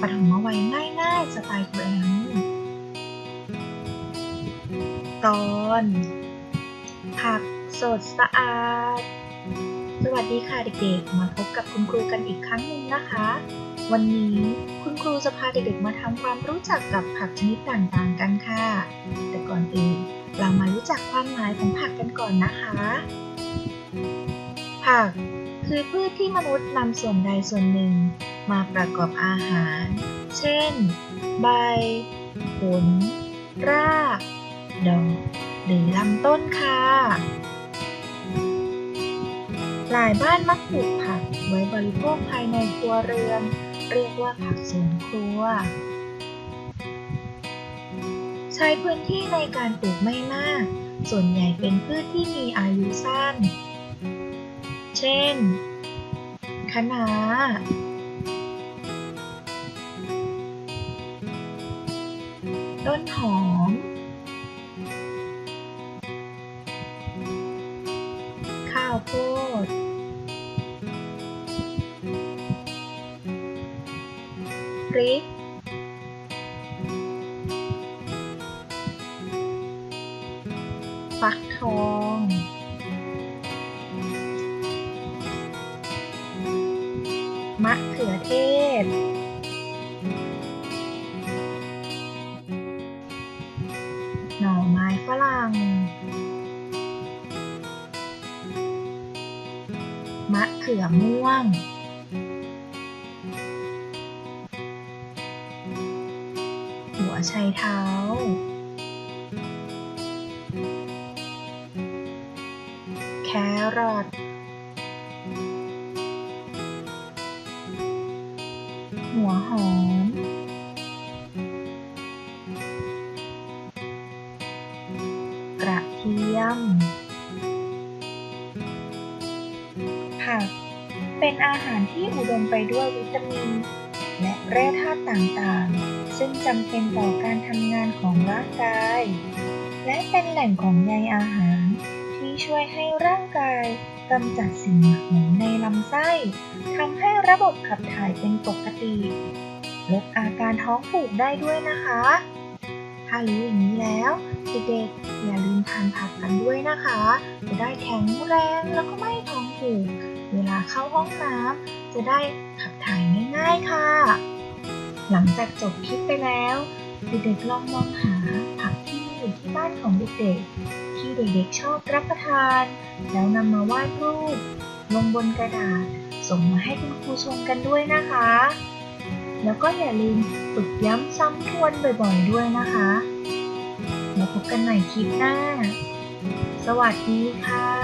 ปฐมวัยง่ายๆสไตล์ครูแอมตอนผักสดสะอาด สวัสดีค่ะเด็กๆ มาพบกับคุณครูกันอีกครั้งหนึ่งนะคะ วันนี้คุณครูจะพาเด็กๆมาทำความรู้จักกับผักชนิดต่างๆกันค่ะ แต่ก่อนอื่นเรามารู้จักความหมายของผักกันก่อนนะคะ ผักคือพืชที่มนุษย์นำส่วนใดส่วนหนึ่ง มาประกอบอาหาร เช่น ใบ ผล ราก ดอก หรือลำต้นค่ะ หลายบ้านมักปลูกผักไว้บริโภคภายในครัวเรือน เรียกว่าผักสวนครัว ใช้พื้นที่ในการปลูกไม่มาก ส่วนใหญ่เป็นพืชที่มีอายุสั้น เช่นคะน้า ต้นหอม ข้าวโพด พริก ฟักทอง มะเขือเทศ หน่อไม้ฝรั่ง มะเขือม่วง หัวไชเท้า แครอท กระเทียม ผัก เป็นอาหารที่อุดมไปด้วยวิตามิน และแร่ธาตุต่างๆ ซึ่งจำเป็นต่อการทำงานของร่างกาย และเป็นแหล่งของใยอาหาร ที่ช่วยให้ร่างกายกำจัดสิ่งหมักหมมในลำไส้ทำให้ระบบขับถ่ายเป็นปกติ ลดอาการท้องผูกได้ด้วยนะคะ ถ้ารู้อย่างนี้แล้ว เด็กๆ อย่าลืมทานผักกันด้วยนะคะ จะได้แข็งแรงแล้วก็ไม่ท้องผูก เวลาเข้าห้องน้ำจะได้ขับถ่ายง่ายๆค่ะ หลังจากจบคลิปไปแล้ว เด็กๆลองมองหาผักที่มีอยู่ที่บ้านของเด็กๆ ที่เด็กๆชอบรับประทาน แล้วนำมาวาดรูป ลงบนกระดาษ ส่งมาให้คุณครูชมกันด้วยนะคะ แล้วก็อย่าลืมฝึกย้ำซ้ำทวนบ่อยๆด้วยนะคะ แล้วพบกันใหม่คลิปหน้า สวัสดีค่ะ